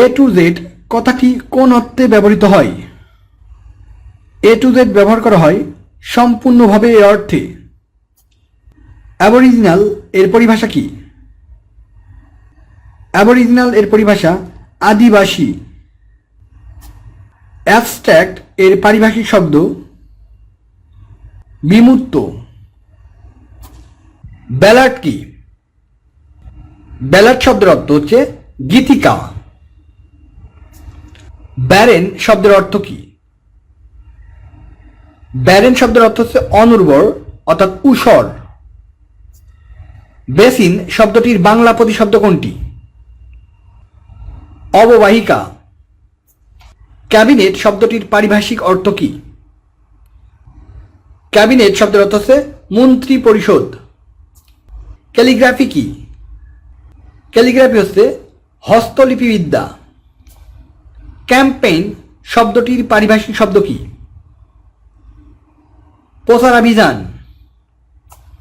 A to Z কথাটি কোন অর্থে ব্যবহৃত হয়? এ টু জেড ব্যবহার করা হয় সম্পূর্ণভাবে এর অর্থে। অ্যাবরিজিনাল এর পরিভাষা কি? অ্যাবরিজিনাল এর পরিভাষা আদিবাসী। অ্যাবস্ট্র্যাক্ট এর পারিভাষিক শব্দ বিমূর্ত। ব্যালাট কি? ব্যালাট শব্দের অর্থ হচ্ছে গীতিকা। ব্যারেন শব্দের অর্থ কি? ব্যারেন শব্দের অর্থ হচ্ছে অনুর্বর, অর্থাৎ উষর বেসিন শব্দটির বাংলা প্রতিশব্দ কোনটি? অববাহিকা। ক্যাবিনেট শব্দটির পারিভাষিক অর্থ কি? ক্যাবিনেট শব্দের অর্থ হচ্ছে মন্ত্রী পরিষদ। ক্যালিগ্রাফি কি? ক্যালিগ্রাফি হচ্ছে হস্তলিপিবিদ্যা। ক্যাম্পেইন শব্দটির পারিভাষিক শব্দ কি? প্রচারাভিযান